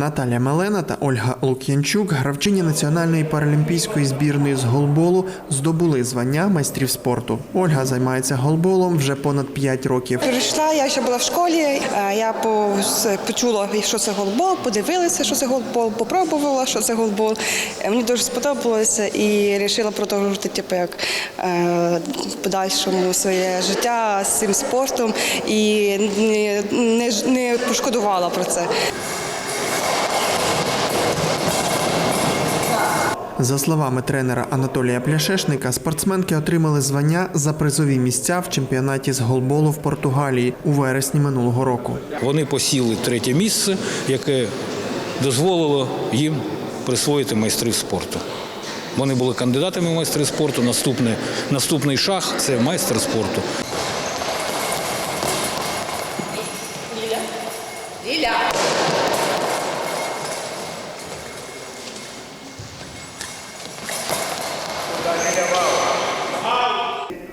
Наталя Мелена та Ольга Лук'янчук, гравчині національної паралімпійської збірної з голболу, здобули звання майстрів спорту. Ольга займається голболом вже понад 5 років. Прийшла, я ще була в школі. Я почула, що це голбол, подивилася, що це голбол, попробувала, що це голбол. Е, Мені дуже сподобалося і вирішила продовжувати типу, як е, подальшому своє життя з цим спортом і не, не пошкодувала про це. За словами тренера Анатолія Пляшешника, спортсменки отримали звання за призові місця в чемпіонаті з голболу в Португалії у вересні минулого року. Вони посіли третє місце, яке дозволило їм присвоїти майстрів спорту. Вони були кандидатами в майстри спорту. Наступний, наступний шаг це майстер спорту.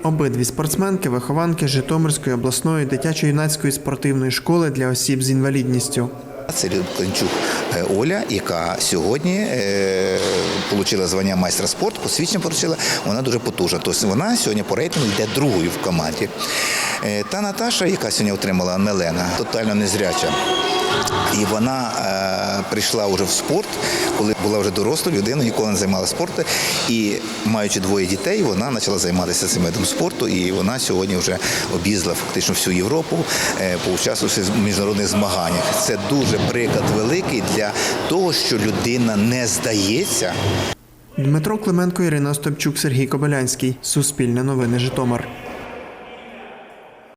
Обидві спортсменки вихованки Житомирської обласної дитячо-юнацької спортивної школи для осіб з інвалідністю. Це Клинчук е, Оля, яка сьогодні е, отримала звання майстра спорту, посвідчення отримала, вона дуже потужна. Тобто вона сьогодні по рейтингу йде другою в команді. Е, та Наташа, яка сьогодні отримала Мелена, тотально незряча. І вона е, прийшла вже в спорт, коли була вже дорослою людиною, ніколи не займалася спортом. І маючи двоє дітей, вона почала займатися цим видом спорту. І вона сьогодні вже об'їздила фактично всю Європу, е, поучаствувавши в міжнародних змаганнях. Це дуже приклад великий для того, що людина не здається. Дмитро Клименко, Ірина Остапчук, Сергій Кобилянський. Суспільне новини Житомир.